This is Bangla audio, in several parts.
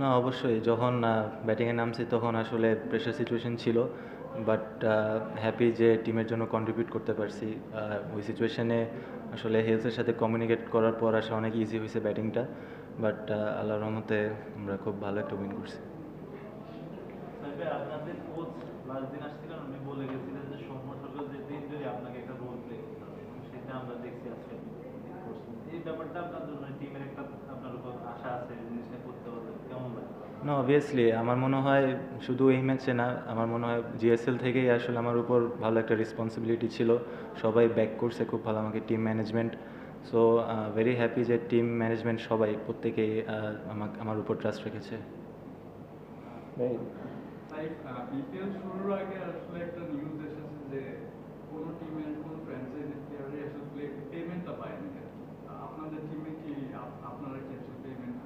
না, অবশ্যই। যখন ব্যাটিংয়ে নামছি তখন আসলে প্রেশার সিচুয়েশন ছিল বাট হ্যাপি যে টিমের জন্য কন্ট্রিবিউট করতে পারছি। ওই সিচুয়েশনে আসলে হেলথের সাথে কমিউনিকেট করার পর আসলে অনেক ইজি হয়েছে ব্যাটিংটা বাট আল্লাহর রহমতে আমরা খুব ভালো একটা উইন করছি। আমরা দেখছি আজকে। এই ব্যাপারটা আপনার জন্য টিমের একটা আপনার উপর আশা আছে এই জিনিসটা করতে পারবেন কেমন লাগে না অবভিয়াসলি আমার মনে হয় শুধু এই ম্যাচে না আমার মনে হয় জিএসএল থেকেই আসলে আমার উপর ভালো একটা রেসপন্সিবিলিটি ছিল। সবাই ব্যাক করছে খুব ভালো আমাকে team management so very happy যে টিম ম্যানেজমেন্ট সবাই প্রত্যেকেই আমাকে আমার উপর ট্রাস্ট রেখেছে। তাই বিপিএল শুরুর আগে আসলে একটা নিউজ এসেছে যে কোনো টিমের কোনো ফ্র্যাঞ্চাইজি প্লেয়ারই আসলে পেমেন্টটা পায়নি আর কি। আহ, আপনাদের টিমে কি আপ- আপনারা কি আসলে পেমেন্ট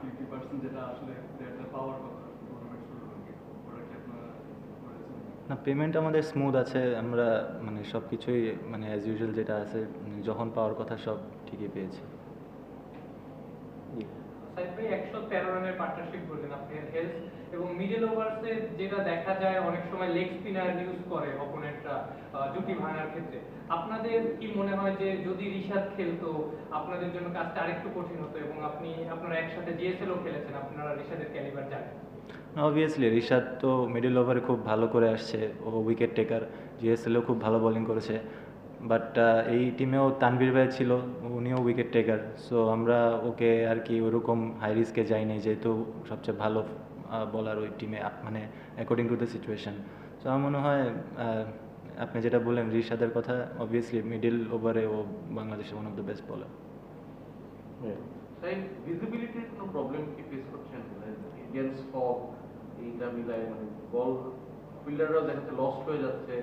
ফিফটি পার্সেন্ট যেটা আসলে পাওয়ার কথা না পেমেন্ট আমাদের স্মুথ আছে আমরা মানে সব কিছুই মানে অ্যাজ ইউজুয়াল যেটা আছে যখন পাওয়ার কথা সব ঠিকই পেয়েছি। একশো তেরো রানের পার্টনারশিপ করলেন আপনি হেলথ এবং মিডল ওভার্সে যেটা দেখা যায় অনেক সময় লেগ স্পিনার ইউজ করে অপোনেন্টরা জুটি ভাঙার ক্ষেত্রে, আপনাদের কি মনে হয় যে যদি রিশাদ খেলতো, আপনাদের জন্য কাজটা আরেকটু কঠিন হতো এবং আপনি, আপনারা একসাথে জিএসএলও খেলেছেন, আপনারা রিশাদের ক্যালিবার জানেন? অবভিয়াসলি রিশাদ তো মিডল ওভারে খুব ভালো করে আসছে, ও উইকেট টেকার জিএসএলও খুব ভালো বোলিং করেছে বাট এই টিমেও তানভীর ভাই ছিল, উনিও উইকেট টেকার সো আমরা ওকে আর কি ওরকম হাই রিস্কে যাইনি, যেহেতু সবচেয়ে ভালো বলার ওই টিমে মানে according to the situation so আমার মনে হয় আপনি যেটা বললেন রিশাদের কথা অবভিয়াসলি মিডল ওভারে ও বাংলাদেশের ওয়ান অফ দ্য বেস্ট বলার ফিল্ডাররা ভিজিবিলিটির কোনো প্রবলেম কি ফেস করছেন? ইন্ডিয়ান ফগ এইটা মিলায় মানে বল ফিল্ডাররাও দেখাচ্ছে লস্ট হয়ে যাচ্ছে।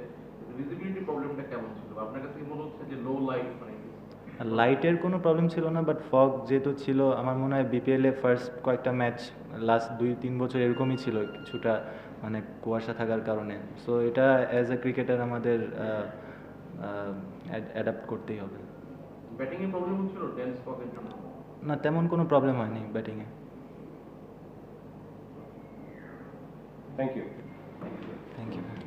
ভিজিবিলিটি প্রবলেমটা কেমন ছিল? আপনার কাছে কি মনে হচ্ছে যে লো লাইট মানে লাইটের কোনো প্রবলেম ছিল না বাট ফগ যেহেতু ছিল আমার মনে হয় বিপিএলে ফার্স্ট কয়েকটা ম্যাচ লাস্ট দুই তিন বছর এরকমই ছিল কিছুটা মানে কুয়াশা থাকার কারণে। সো এটা অ্যাজ এ ক্রিকেটার আমাদের অ্যাডাপ্ট করতেই হবে। ব্যাটিং এ প্রবলেম হচ্ছিল ডেন্স ফগের জন্য? না তেমন কোনো প্রবলেম হয়নি ব্যাটিংয়ে থ্যাংক ইউ থ্যাংক ইউ